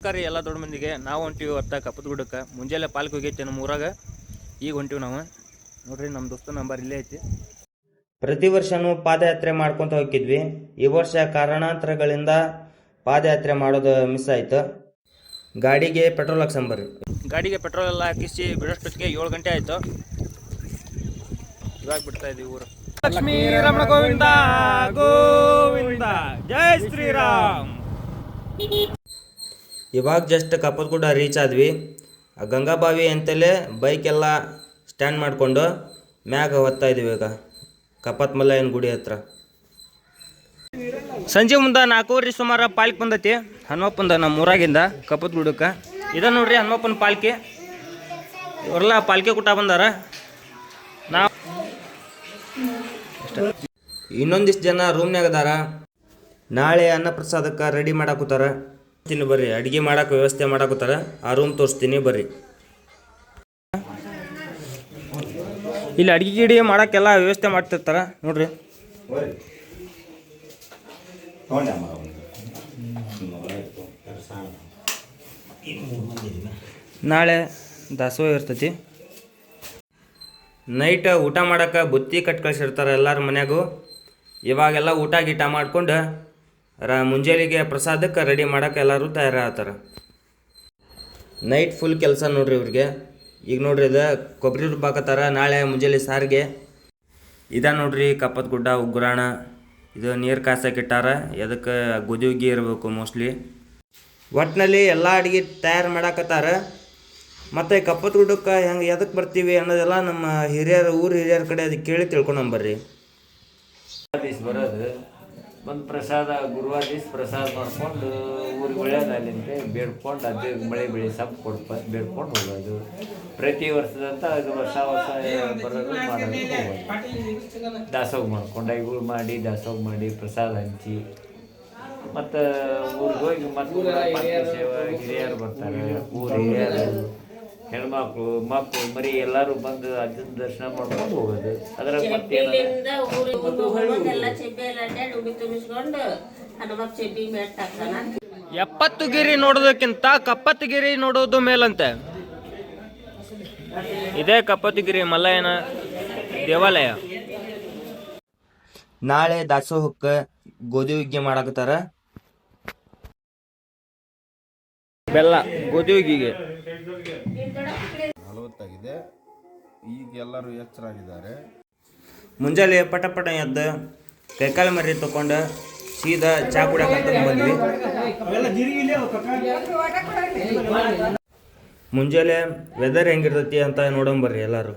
ನಮಸ್ಕಾರ ಎಲ್ಲ ದೊಡ್ಡ ಮಂದಿಗೆ ನಾವು ಹೊಂಟಿವಿ ಹೊತ್ತ ಕಪ್ಪದ ಗುಡ್ಡಕ್ಕೆ. ಮುಂಜಾನೆ ಪಾಲ್ಕ್ ಹೋಗೈತಿ ನಮ್ಮ ಊರಾಗ. ಈಗ ಹೊಂಟಿವಿ ನಾವು. ನೋಡ್ರಿ ನಮ್ಮ ದೋಸ್ತ ನಂಬರ್ ಇಲ್ಲೇ ಐತಿ. ಪ್ರತಿ ವರ್ಷನೂ ಪಾದಯಾತ್ರೆ ಮಾಡ್ಕೊಂತ ಹೋಗಿದ್ವಿ ಈ ವರ್ಷ ಕಾರಣಾಂತರಗಳಿಂದ ಪಾದಯಾತ್ರೆ ಮಾಡೋದು ಮಿಸ್ ಆಯ್ತು. ಗಾಡಿಗೆ ಪೆಟ್ರೋಲ್ ಹಾಕ್ಸಂಬರ್ರಿ ಗಾಡಿಗೆ ಪೆಟ್ರೋಲ್ ಎಲ್ಲ ಹಾಕಿಸಿ ಬಿಡೋಷ್ಟೊತ್ತಿಗೆ ಏಳು ಗಂಟೆ ಆಯ್ತು. ಇವಾಗ ಬಿಡ್ತಾ ಇದೀವಿ ಊರು. ಲಕ್ಷ್ಮೀ ರಮಣ ಗೋವಿಂದ ಗೋವಿಂದ. ಜೈ ಶ್ರೀರಾಮ್. ಇವಾಗ ಜಸ್ಟ್ ಕಪ್ಪದಗುಡ್ಡ ರೀಚ್ ಆದ್ವಿ. ಗಂಗಾಬಾವಿ ಅಂತಲೇ ಬೈಕ್ ಎಲ್ಲ ಸ್ಟ್ಯಾಂಡ್ ಮಾಡಿಕೊಂಡು ಮ್ಯಾಗ ಹೋಗ್ತಾ ಇದೀವಿ ಈಗ. ಕಪ್ಪತ್ ಮಲ್ಲಯ್ಯನ ಗುಡಿ ಹತ್ರ. ಸಂಜೆ ಮುಂದೆ ನಾಲ್ಕೂವರೆ ಸುಮಾರು ಪಾಲ್ಕ್ ಬಂದೈತಿ. ಹನುಮಪ್ಪಂದ ನಮ್ಮ ಊರಾಗಿಂದ ಕಪ್ಪದ ಗುಡಕ್ಕೆ ಇದ ನೋಡ್ರಿ ಹನುಮಪ್ಪನ ಪಾಲ್ಕಿ. ಇವರೆಲ್ಲ ಪಾಲ್ಕಿ ಕುಟ ಬಂದಾರ. ನಾವು ಇನ್ನೊಂದಿಷ್ಟು ಜನ ರೂಮ್ನಾಗ ಅದಾರ. ನಾಳೆ ಅನ್ನಪ್ರಸಾದಕ್ಕೆ ರೆಡಿ ಮಾಡಾಕುತ್ತಾರ ತಿನ್ನು ಬರ್ರಿ. ಅಡುಗೆ ಮಾಡಕ್ಕೆ ವ್ಯವಸ್ಥೆ ಮಾಡಾಕುತ್ತಾರ ಆ ರೂಮ್ ತೋರಿಸ್ತೀನಿ ಬರ್ರಿ. ಇಲ್ಲಿ ಅಡಿಗೆ ಗಿಡಿಗೆ ಮಾಡಕ್ಕೆಲ್ಲ ವ್ಯವಸ್ಥೆ ಮಾಡ್ತಿರ್ತಾರ. ನೋಡ್ರಿ. ನಾಳೆ ದಾಸೋಹ ಇರ್ತೈತಿ. ನೈಟ್ ಊಟ ಮಾಡಕ್ಕೆ ಬುತ್ತಿ ಕಟ್ ಕಳ್ಸಿರ್ತಾರೆ ಎಲ್ಲರ ಮನ್ಯಾಗೂ. ಇವಾಗೆಲ್ಲ ಊಟ ಗೀಟ ಮಾಡ್ಕೊಂಡು ರ ಮುಂಜಾನೆಗೆ ಪ್ರಸಾದಕ್ಕೆ ರೆಡಿ ಮಾಡೋಕೆ ಎಲ್ಲರೂ ತಯಾರಾಗ್ತಾರೆ. ನೈಟ್ ಫುಲ್ ಕೆಲಸ ನೋಡ್ರಿ ಇವ್ರಿಗೆ. ಈಗ ನೋಡ್ರಿ ಇದು ಕೊಬ್ಬರಿ ರುಬ್ಬಾಕತ್ತಾರ ನಾಳೆ ಮುಂಜಾನೆ ಸಾರಿಗೆ. ಇದ ನೋಡ್ರಿ ಕಪ್ಪದ ಗುಡ್ಡ ಉಗ್ರಾಣ. ಇದು ನೀರು ಕಾಸಕ್ಕೆ ಇಟ್ಟಾರ, ಎದಕ್ಕೆ ಗುದಿಗಿ ಇರಬೇಕು ಮೋಸ್ಟ್ಲಿ ಒಟ್ಟಿನಲ್ಲಿ ಎಲ್ಲ ಅಡುಗೆ ತಯಾರು ಮಾಡಾಕತ್ತಾರ ಮತ್ತು ಕಪ್ಪದ ಗುಡ್ಡಕ್ಕೆ ಹೆಂಗೆ ಎದಕ್ಕೆ ಬರ್ತೀವಿ ಅನ್ನೋದೆಲ್ಲ ನಮ್ಮ ಹಿರಿಯರ ಊರು ಹಿರಿಯರ ಕಡೆ ಅದಕ್ಕೆ ಕೇಳಿ ತಿಳ್ಕೊಂಬರ್ರಿ ಬರ್ರಿ ಬರೋದು. ಒಂದು ಪ್ರಸಾದ, ಗುರುವಾರ ದಿವ್ಸ ಪ್ರಸಾದ ಮಾಡ್ಕೊಂಡು ಊರಿಗೆ ಒಳ್ಳೇದು ಅಲ್ಲಿಂದ ಬೇಡ್ಕೊಂಡು ಅದೇ ಮಳೆ ಬೆಳೆ ಸಪ್ ಕೊಡ್ಪ ಬೇಡ್ಕೊಂಡು ಹೋಗೋದು. ಪ್ರತಿ ವರ್ಷದಂತ ಅದು ವರ್ಷ ವರ್ಷ ಬರೋದು ಮಾಡೋದು ಹೋಗೋದು. ದಾಸೋಗ ಮಾಡ್ಕೊಂಡು ಐಗಳು ಮಾಡಿ ದಾಸೋಗ ಮಾಡಿ ಪ್ರಸಾದ ಹಂಚಿ. ಮತ್ತು ಊರಿಗೆ ಹೋಗಿ ಮತ್ತೆ ಹಿರಿಯರು ಬರ್ತಾರೆ, ಊರು ಹಿರಿಯರು. ಹೆಣ್ಮಕ್ಳು ಮಕ್ಕಳು ಮರಿ ಎಲ್ಲರೂ ಬಂದು ಅಜ್ಜನ ದರ್ಶನ ಮಾಡ್ಕೊಂಡು ಹೋಗೋದು. ಅದ್ರಾಗ ಮತ್ತೇನ ಇಲ್ಲಿಂದ ಊರಿಗೆ ಹೋಗೋದೆಲ್ಲ ಚೆಬ್ಬೆ ಎಲ್ಲ ಅಡ್ಡಾಡಿ ಉಡಿ ತುಂಬಿಸ್ಕೊಂಡು ಹನುಮಪ್ಪ ಚೆಬ್ಬಿ ಮೆಟ್ ಹಾಕ್ತಾನ ಎಪ್ಪತ್ತು ಗಿರಿ ನೋಡೋದಕ್ಕಿಂತ ಕಪ್ಪತ್ತು ಗಿರಿ ನೋಡೋದು ಮೇಲಂತೆ. ಇದೇ ಕಪ್ಪತ್ತಗಿರಿ ಮಲ್ಲಯ್ಯನ ದೇವಾಲಯ. ನಾಳೆ ದಾಸೋಹಕ್ಕೆ ಗೋಧಿ ಹುಗ್ಗಿ ಮಾಡಾಕತ್ತಾರ? ಬೆಲ್ಲ ಗೋಧಿಗಿಗೆ ನಲವತ್ತಾಗಿದೆ ಈಗ ಎಲ್ಲರೂ ಎಚ್ಚರಾಗಿದ್ದಾರೆ. ಮುಂಜಾನೆ ಪಟ ಪಟ ಎದ್ದು ಕೈಕಾಲು ಮರಿ ತಕೊಂಡು ಸೀದಾ ಚಾ ಕುಡಿಯಕಂತ ಬಂದ್ವಿ. ಮುಂಜಾನೆ ವೆದರ್ ಹೆಂಗಿರ್ತೈತಿ ಅಂತ ನೋಡೋಣ ಬರ್ರಿ ಎಲ್ಲರೂ.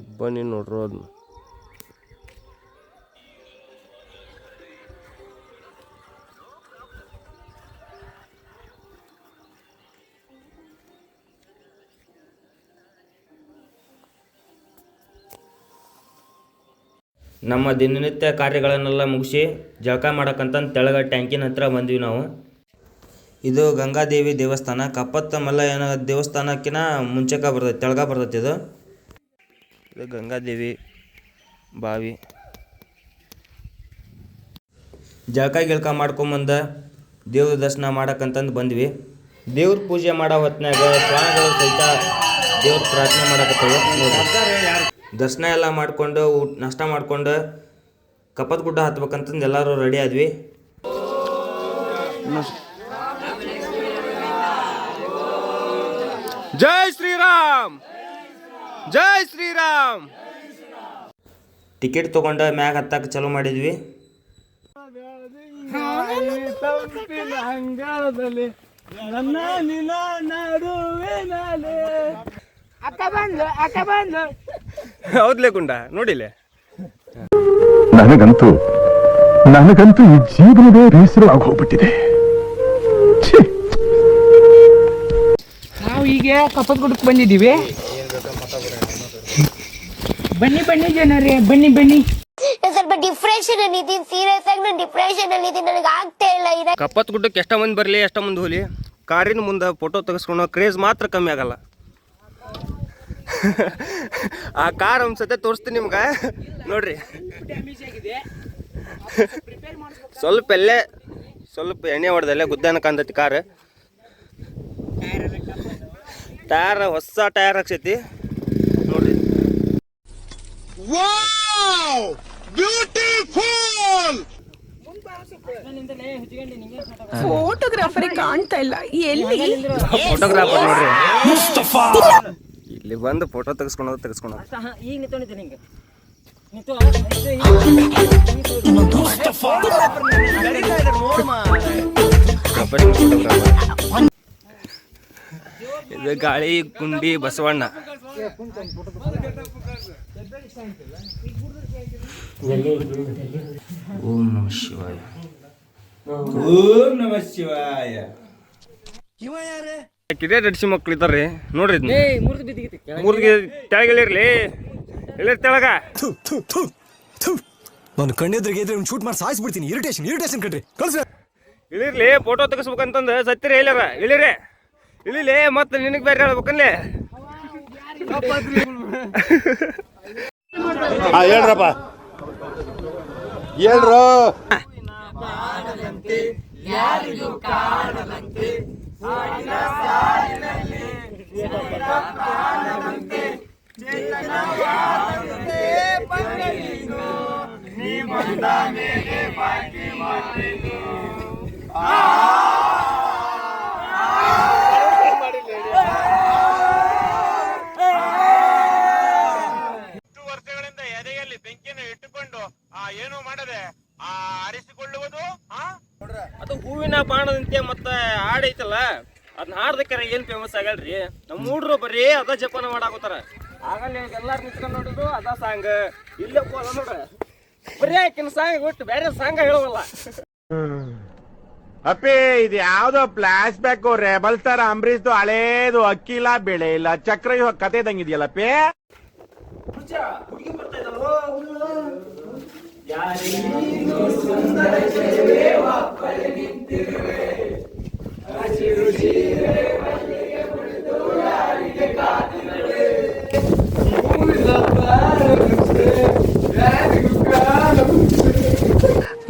ಇಬ್ಬನಿ ನೋಡ್ರು ಅದನ್ನ ನಮ್ಮ ದಿನನಿತ್ಯ ಕಾರ್ಯಗಳನ್ನೆಲ್ಲ ಮುಗಿಸಿ ಜಳಕ ಮಾಡಕ್ಕಂತ ತೆಳಗ ಟ್ಯಾಂಕಿನ ಹತ್ರ ಬಂದ್ವಿ ನಾವು. ಇದು ಗಂಗಾದೇವಿ ದೇವಸ್ಥಾನ. ಕಪ್ಪತ್ತ ಮಲ್ಲಯ್ಯನ ದೇವಸ್ಥಾನಕ್ಕಿನ ಮುಂಚೆಕ ಬರ್ತೈತೆ, ತೆಳಗ ಬರ್ತೈತೆ ಇದು. ಇದು ಗಂಗಾದೇವಿ ಬಾವಿ. ಜಳಕ ಗಿಳಕ ಮಾಡ್ಕೊಂಬಂದ ದೇವ್ರ ದರ್ಶನ ಮಾಡಕ್ಕಂತಂದು ಬಂದ್ವಿ. ದೇವ್ರ ಪೂಜೆ ಮಾಡೋ ಹೊತ್ನ್ಯಾಗ ಸ್ವಾಮಿಗಳು ಸಹಿತ ದೇವ್ರ ಪ್ರಾರ್ಥನೆ ಮಾಡಕತ್ತವೆ. ದರ್ಶನ ಎಲ್ಲ ಮಾಡ್ಕೊಂಡು ಊಟ ನಾಷ್ಟ ಮಾಡ್ಕೊಂಡು ಕಪ್ಪದ ಗುಡ್ಡ ಹತ್ಬೇಕಂತಂದು ಎಲ್ಲರೂ ರೆಡಿ ಆದ್ವಿ. ಜೈ ಶ್ರೀರಾಮ್! ಜೈ ಶ್ರೀರಾಮ್! ಟಿಕೆಟ್ ತೊಗೊಂಡು ಮ್ಯಾಗ ಹತ್ತಕ್ಕೆ ಚಲೋ ಮಾಡಿದ್ವಿ. ಹೌದ್ಲೇ ಗುಂಡ? ನೋಡಿಲೆ? ನನಗಂತೂ ನನಗಂತೂ ಈ ಜೀವನವೇ ಬೇಸರ ಆಗೋಗ್ಬಿಟ್ಟಿದೆ ಛೀ! ನಾವು ಈಗ ಕಪ್ಪದ ಗುಡ್ಡಕ್ಕೆ ಬಂದಿದ್ದೀವಿ. ಬನ್ನಿ ಬನ್ನಿ ಜನರೇ ಬನ್ನಿ ಬನ್ನಿ. ನಾನ್ ಸ್ವಲ್ಪ ಡಿಪ್ರೆಷನ್ ಅಲ್ಲಿ ಇದ್ದೀನಿ ಸೀರಿಯಸ್ ಆಗಿ ನಾನು ಡಿಪ್ರೆಷನ್ ಅಲ್ಲಿ ಇದ್ದೀನಿ ನನಗೆ ಆಗ್ತಾ ಇಲ್ಲ ಇರ ಕಪ್ಪತ್ ಗುಡ್ಡಕ್ಕೆ ಎಷ್ಟ ಮಂದಿ ಬರಲಿ ಎಷ್ಟ ಮಂದಿ ಹೋಲಿ ಕಾರಿನ ಮುಂದೆ ಫೋಟೋ ತೆಗೆಸ್ಕೊಳೋ ಕ್ರೇಜ್ ಮಾತ್ರ ಕಮ್ಮಿ ಆಗಲ್ಲ. ಆ ಕಾರ್ ಒಂದ್ಸತೆ ತೋರಿಸ್ತೀನಿ ನಿಮ್ಗೆ. ನೋಡ್ರಿ. ಸ್ವಲ್ಪ ಎಲ್ಲೇ ಸ್ವಲ್ಪ ಎಣ್ಣೆ ಹೊಡೆದಲ್ಲೇ ಗುದ್ದಾನ ಕಾಂತೈತಿ ಕಾರ್ ಟಯರ್ ಹೊಸ ಟಯರ್ ಹಾಕ್ಸೈತಿ. ನೋಡ್ರಿ. ಫೋಟೋಗ್ರಾಫರ್ ಕಾಣ್ತಾ ಇಲ್ಲ. ಎಲ್ಲಿ? ಫೋಟೋಗ್ರಾಫರ್ ನೋಡ್ರಿ. ಇಲ್ಲಿ ಬಂದು ಫೋಟೋ ತೆಗೆಸ್ಕೊಳೋದು ತೆಗೆಸ್ಕೊಳೋದು ಇದು ಗಾಳಿ ಗುಂಡಿ ಬಸವಣ್ಣ ಓಂ ನಮ ಶಿವಾಯ ಓಂ ನಮ ಶಿವಾಯ ಕಿರಿಯ ನಡ್ಸಿ ಮಕ್ಳು ಇದ್ದಾರೆ ನೋಡ್ರಿ ಮೂರ್ಗೆ ತೆಳಗಿಳಿರ್ಲಿ ಇಳಿರ್ ತೆಳಗ ನಾನು ಕಣ್ಣೆದ್ರಿಗೆ ಇದ್ರೆ ಶೂಟ್ ಮಾಡಿ ಸಾಯಿಸ್ಬಿಡ್ತೀನಿ. ಇರಿಟೇಷನ್ ಇರಿಟೇಷನ್ ಕಣ್ರಿ. ಕಳ್ಸ ಇಳಿರ್ಲಿ ಫೋಟೋ ತೆಗಿಸ್ಬೇಕಂತಂದು ಸತ್ತಿರ ಇಲ್ಲಾರ ಇಳಿರಿ ಇಳಿಲಿ ಮತ್ತೆ ನಿನಗೆ ಬೇರೆ ಹೇಳ್ಬೇಕನ್ಲಿ. ಹೇಳ್ರಪ್ಪ. ಹೇಳ್ರು. ವರ್ಷಗಳಿಂದ ಎದೆಯಲ್ಲಿ ಬೆಂಕಿಯನ್ನು ಇಟ್ಟುಕೊಂಡು ಆ ಏನು ಮಾಡದೆ ಆ ಆರಿಸಿಕೊಳ್ಳುವುದು ಅದು ಹೂವಿನ ಬಾಣದಂತೆ ಮತ್ತೆ ಹಾಡ್ ಐತಲ್ಲ ಅದನ್ನ ಹಾಡ್ದಕ್ಕಾರ ಏನ್ ಫೇಮಸ್ ಆಗಲ್ರಿ? ನಮ್ಮ ಹುಡ್ರು ಬರೀ ಅದ ಜಪಾನ ಮಾಡಾಕೋತಾರ ಆಗಲ್ಲ ಎಲ್ಲಾರು ನಿಂತ್ಕೊಂಡ್ ನೋಡಿದ್ರು ಅದ ಸಾಂಗ್. ಇಲ್ಲೇ ಅದ ನೋಡ್ರ. ಬರೀ ಆಕಿನ ಸಾಂಗ್ ಬಿಟ್ಟು ಬೇರೆ ಸಾಂಗ್ ಹೇಳುವಲ್ಲ. ಅಪ್ಪಿ ಇದು ಯಾವ್ದೋ ಫ್ಲಾಶ್ ಬ್ಯಾಕ್ ರೆಬಲ್ ಸ್ಟಾರ್ ಅಂಬರೀಶ್ದು ಹಳೇದು ಅಕ್ಕಿಲ್ಲ ಬೆಳೆ ಇಲ್ಲ ಚಕ್ರ ಇವಾಗ ಕತೆ ಇದಂಗಿದೆಯಲ್ಲಪ್ಪಿ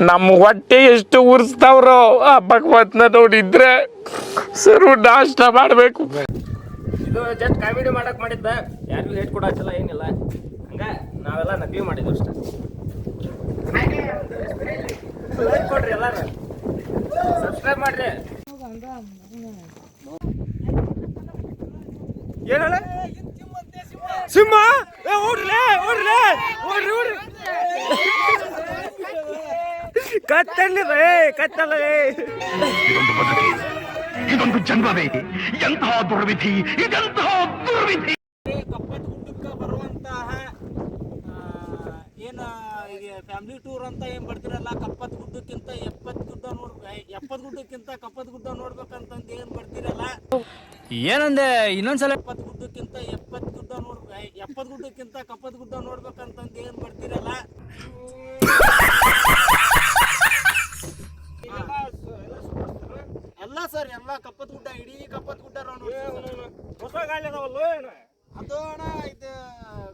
ನಮ್ಮ ಹೊಟ್ಟೆ ಎಷ್ಟು ಉರ್ಸ್ತಾವ್ರೋ ಆ ಭಗವತ್ನ ನೋಡಿದ್ರೆ ಸರ್ವ ನಾಷ್ಟ ಮಾಡಬೇಕು. ಇದು ಜಸ್ಟ್ ಕಾಮಿಡಿ ಮಾಡಕ್ ಮಾಡಿದ್ದ. ಯಾರಿಗೂ ಹೇಟ್ ಹಚ್ಚಲ್ಲ, ಏನಿಲ್ಲ. ಹಂಗ ನಾವೆಲ್ಲ ನಕಲಿ ಮಾಡಿದ್ವಿ ಅಷ್ಟೇ. ಲೈಕ್ ಕೊಡ್ರಿ ಎಲ್ಲಾರು. ಸಬ್ಸ್ಕ್ರೈಬ್ ಮಾಡ್ರಿ. ಏನಲ್ಲ ಸಿಂಹ ಏ ಓಡ್ರಲೇ ಓಡ್ರಲೇ ಓಡ್ರಿ ಓಡ್ರಿ ಕತ್ತಲ್ಲಿದೆ ಕತ್ತಲ್ಲ ಏ ಇದೊಂದು ಪದ್ಧತಿ ಇದೊಂದು ಜನ್ಮವೇ ಎಂತಹ ದುರ್ವಿಧಿ ಇದೆಂತಹ ದುರ್ವಿಧಿ ಏನಂದೆ ಇನ್ನೊಂದ್ಸಲ ಎಪ್ಪತ್ತು ಗುಡ್ಡಕ್ಕಿಂತ ಎಪ್ಪತ್ ಗುಡ್ಡ ನೋಡ್ ಎಪ್ಪತ್ತು ಗುಡ್ಡಕ್ಕಿಂತ ಕಪ್ಪತ್ ಗುಡ್ಡ ನೋಡ್ಬೇಕಂತಂದು ಏನು ಮಾಡ್ತೀರಲ್ಲ? ಎಲ್ಲ ಸರ್ ಎಲ್ಲ ಕಪ್ಪತ್ ಗುಡ್ಡ ಇಡೀ ಕಪ್ಪತ್ ಗುಡ್ಡ ಹೊಸ ಗಾಡಿ ಅದಾವಲ್ಲ ಅದು ಅಣ್ಣ ಇದು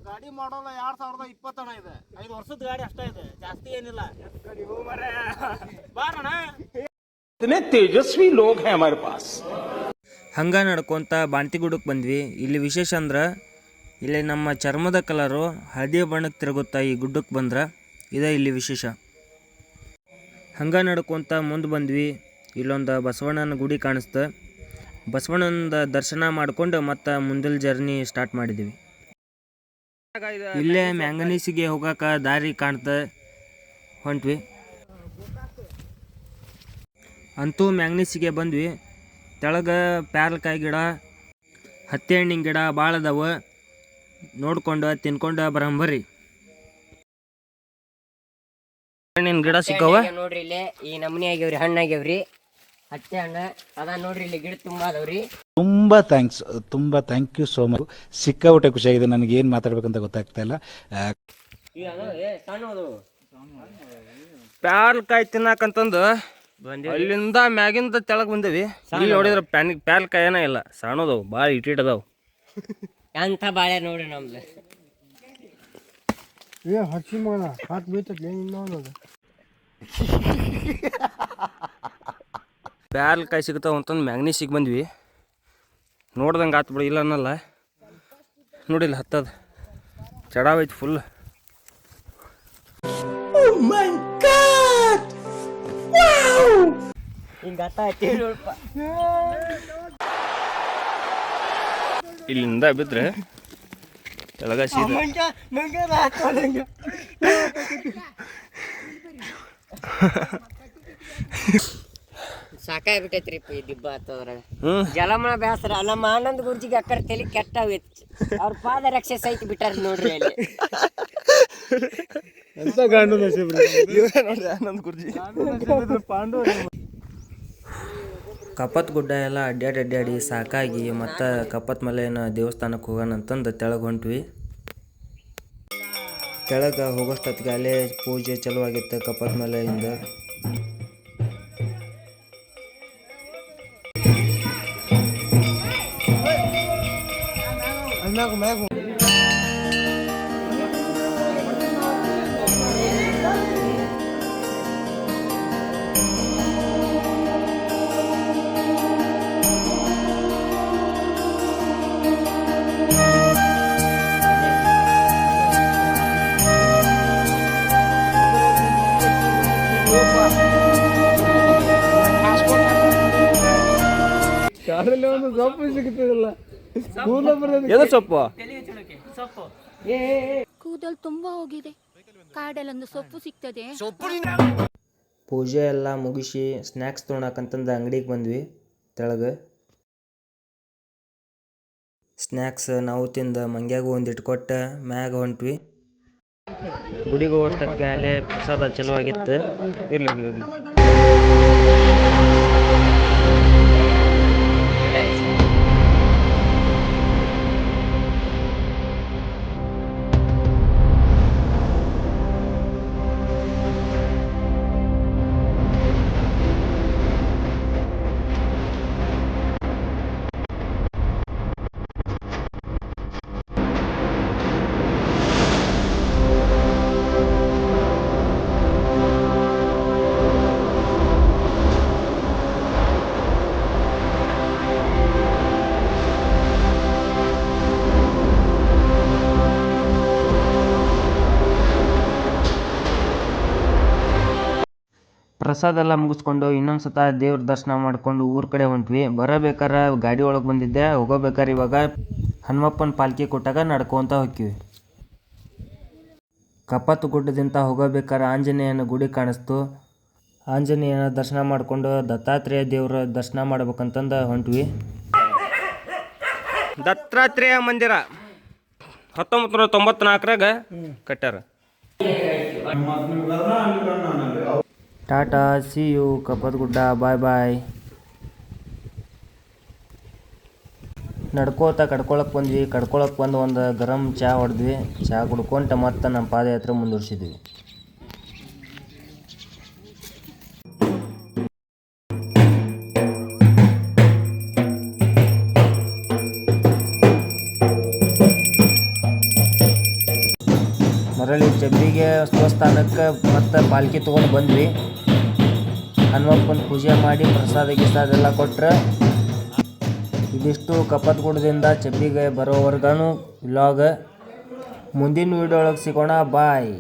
ಗಾಡಿ ಮಾಡೋಲ್ಲ ಎರಡ್ ಸಾವಿರದ ಇಪ್ಪತ್ತಣ ಇದೆ. ಐದು ವರ್ಷದ ಗಾಡಿ ಅಷ್ಟೇ ಇದೆ. ಜಾಸ್ತಿ ಏನಿಲ್ಲ. ಬಾರಣ್ಣ. ತೇಜಸ್ವಿ ಲೋಗ್ ಹೈ ಹಮಾರೆ ಪಾಸ್. ಹಂಗ ನಡ್ಕೊಂತ ಬಾಂತಿಗುಡಕ್ಕೆ ಬಂದ್ವಿ. ಇಲ್ಲಿ ವಿಶೇಷ ಅಂದ್ರೆ, ಇಲ್ಲಿ ನಮ್ಮ ಚರ್ಮದ ಕಲರು ಹಳದಿ ಬಣ್ಣಕ್ಕೆ ತಿರುಗುತ್ತಾ ಈ ಗುಡ್ಡಕ್ಕೆ ಬಂದ್ರೆ, ಇದೇ ಇಲ್ಲಿ ವಿಶೇಷ. ಹಂಗೆ ನಡ್ಕೊಂತ ಮುಂದೆ ಬಂದ್ವಿ. ಇಲ್ಲೊಂದು ಬಸವಣ್ಣನ ಗುಡಿ ಕಾಣಿಸ್ತ. ಬಸವಣ್ಣನ ದರ್ಶನ ಮಾಡ್ಕೊಂಡು ಮತ್ತು ಮುಂದಿನ ಜರ್ನಿ ಸ್ಟಾರ್ಟ್ ಮಾಡಿದ್ವಿ. ಇಲ್ಲೇ ಮ್ಯಾಂಗನೀಸಿಗೆ ಹೋಗಾಕ ದಾರಿ ಕಾಣ್ತ ಹೊಂಟ್ವಿ. ಅಂತೂ ಮ್ಯಾಂಗನೀಸಿಗೆ ಬಂದ್ವಿ. ತೆಳಗ ಪ್ಯಾರ್ಲಕಾಯಿ ಗಿಡ ಹತ್ತಿ ಹಣ್ಣಿನ ಗಿಡ ಭಾಳ ಅದಾವ. ನೋಡ್ಕೊಂಡು ತಿನ್ಕೊಂಡು ಬರಂಬರಿ ಹಣ್ಣಿನ ಗಿಡ ಸಿಕ್ಕವ ನೋಡ್ರಿ ಇಲ್ಲಿ ಈ ನಮೂನಿ ಆಗ್ಯಾವ್ರಿ ಹಣ್ಣು ಆಗ್ಯಾವ್ರಿ ಹತ್ತೆ ಹಣ್ಣು ಅದ ನೋಡ್ರಿ ಇಲ್ಲಿ ಗಿಡ ತುಂಬಾ ಅದಾವ್ರಿ. ತುಂಬಾ ಥ್ಯಾಂಕ್ಸ್ ತುಂಬಾ ಥ್ಯಾಂಕ್ ಯು ಸೋ ಮಚ್ ಸಿಕ್ಕಾಪಟ್ಟೆ ಖುಷಿಯಾಗಿದೆ ನನಗೆ ಏನು ಮಾತಾಡ್ಬೇಕಂತ ಗೊತ್ತಾಗ್ತಾ ಇಲ್ಲ. ಪ್ಯಾರ್ಲಕಾಯಿ ತಿನ್ನಾಕಂತಂದು ಅಲ್ಲಿಂದ ಮ್ಯಾಗಿಂದ ತೆಳಗ್ ಬಂದೇವಿ. ಇಲ್ಲಿ ನೋಡಿದ್ರೆ ಪ್ಯಾನ್ ಪ್ಯಾಲ್ ಕಾಯನ ಇಲ್ಲ. ಸಣ್ಣದವು ಭಾಳ ಇಟ್ಟಿಟ್ ಅದಾವು. ಎಂತ ಬಾಳೆ ನೋಡಿ ನಮ್ದು. ಪ್ಯಾರ್ಲಕಾಯಿ ಸಿಗ್ತಾವ ಅಂತಂದು ಸಿಗ್ ಬಂದ್ವಿ. ನೋಡ್ದಂಗೆ ಆತು ಬಿಡು ಇಲ್ಲ ಅನ್ನಲ್ಲ. ನೋಡಿಲ್ಲ ಹತ್ತದ. ಚಡಾವೈತಿ ಫುಲ್ ಹಿಂಗ ಆತ ಇಲ್ಲಿಂದ ಬಿದ್ರೆ ಕೆಳಗ ಸಾಕಾಗ್ಬಿಟ್ಟೈತ್ರಿ ಈ ದಿಬ್ಬ ಹತ್ತದ್ರಾಗ ಹ್ಮ್. ಜಲಮಣ ಬ್ಯಾಸರ ನಮ್ಮ ಆನಂದ್ ಗುರುಜಿಗೆ ಅಕ್ಕರ ತಲೆ ಕೆಟ್ಟ ಹೋಯ್ತು ಅವ್ರ ಪಾದ ರಕ್ಷೆ ಸಹಿತ ಬಿಟ್ಟಾರ ನೋಡ್ರಿ ಅಲ್ಲಿ. ಆನಂದ್ ಗುರ್ಜಿ. ಕಪ್ಪತ್ ಗುಡ್ಡ ಎಲ್ಲ ಅಡ್ಡಾಡಿ ಅಡ್ಡಾಡಿ ಸಾಕಾಗಿ ಮತ್ತು ಕಪ್ಪತ್ ಮಲೆನ ದೇವಸ್ಥಾನಕ್ಕೆ ಹೋಗೋಣ ಅಂತಂದು ತೆಳಗೆ ಹೊಂಟ್ವಿ ಕೆಳಗೆ ಹೋಗೋಷ್ಟೊತ್ತಿಗೆ ಅಲ್ಲೇ ಪೂಜೆ ಚಲೋ ಆಗಿತ್ತು ಕಪ್ಪತ್ ಮಲೆಯಿಂದ. ಎದು ಸೊಪ್ಪು ಕೂದಲು ತುಂಬಾ ಹೋಗಿದೆ. ಕಾಡಲ್ಲೊಂದು ಸೊಪ್ಪು ಸಿಗ್ತದೆ. ಪೂಜೆ ಎಲ್ಲ ಮುಗಿಸಿ ಸ್ನ್ಯಾಕ್ಸ್ ತೊಗೊಳಕಂತಂದು ಅಂಗಡಿಗೆ ಬಂದ್ವಿ ತೆಳಗೆ. ಸ್ನ್ಯಾಕ್ಸ್ ನಾವು ತಿಂದ ಮಂಗ್ಯಾಗೂ ಒಂದಿಟ್ಟು ಕೊಟ್ಟು ಮ್ಯಾಗ ಹೊಂಟ್ವಿ. ಗುಡಿಗೆ ಹೋಗೋಷ್ಟಕ್ಕೆ ಅಲ್ಲೇ ಪ್ರಸಾದ ಚಲೋ ಆಗಿತ್ತು. ಇರ್ಲಿ ಪ್ರಸಾದ ಎಲ್ಲ ಮುಗಿಸ್ಕೊಂಡು ಇನ್ನೊಂದು ಸತ ದೇವ್ರ ದರ್ಶನ ಮಾಡ್ಕೊಂಡು ಊರ ಕಡೆ ಹೊಂಟ್ವಿ. ಬರಬೇಕಾರೆ ಗಾಡಿ ಒಳಗೆ ಬಂದಿದ್ದೆ. ಹೋಗೋಬೇಕಾರೆ ಇವಾಗ ಹನುಮಪ್ಪನ ಪಾಲ್ಕಿ ಕೊಟ್ಟಾಗ ನಡ್ಕೊಂತ ಹೋಕ್ಕಿವಿ. ಕಪ್ಪತ್ತು ಗುಡ್ಡದಿಂದ ಹೋಗಬೇಕಾರೆ ಆಂಜನೇಯನ ಗುಡಿ ಕಾಣಿಸ್ತು. ಆಂಜನೇಯನ ದರ್ಶನ ಮಾಡಿಕೊಂಡು ದತ್ತಾತ್ರೇಯ ದೇವ್ರ ದರ್ಶನ ಮಾಡ್ಬೇಕಂತಂದು ಹೊಂಟ್ವಿ. ದತ್ತಾತ್ರೇಯ ಮಂದಿರ ಹತ್ತೊಂಬತ್ತು ನೂರ ತೊಂಬತ್ನಾಲ್ಕರಾಗ ಕಟ್ಟಾರ ಟಾಟಾ ಸಿ ಯು ಕಪ್ಪದ ಗುಡ್ಡ, ಬಾಯ್ ಬಾಯ್. ನಡ್ಕೋತ ಕಡ್ಕೊಳಕ್ಕೆ ಬಂದ್ವಿ ಕಡ್ಕೊಳಕ್ಕೆ ಬಂದು ಒಂದು ಗರಂ ಚಹಾ ಹೊಡೆದ್ವಿ. ಚಹಾ ಕುಡ್ಕೊಂತ ಮತ್ತೆ ನಮ್ಮ ಪಾದಯಾತ್ರೆ ಮುಂದುವರ್ಸಿದ್ವಿ. ಜಬ್ಬಿಗೆ ಸ್ವಸ್ಥಾನಕ್ಕೆ ಮತ್ತು ಪಾಲ್ಕಿ ತೊಗೊಂಡು ಬಂದ್ವಿ. ಹನುಮಪ್ಪನ ಪೂಜೆ ಮಾಡಿ ಪ್ರಸಾದ ಗಿಸಾದ ಎಲ್ಲ ಕೊಟ್ರೆ ಇದಿಷ್ಟು ಕಪ್ಪತ್ಗುಡದಿಂದ ಚಬ್ಬಿಗೆ ಬರೋವರೆಗೂ ವ್ಲಾಗ್ ಮುಂದಿನ ವೀಡಿಯೋ ಒಳಗೆ ಸಿಗೋಣ. ಬಾಯ್.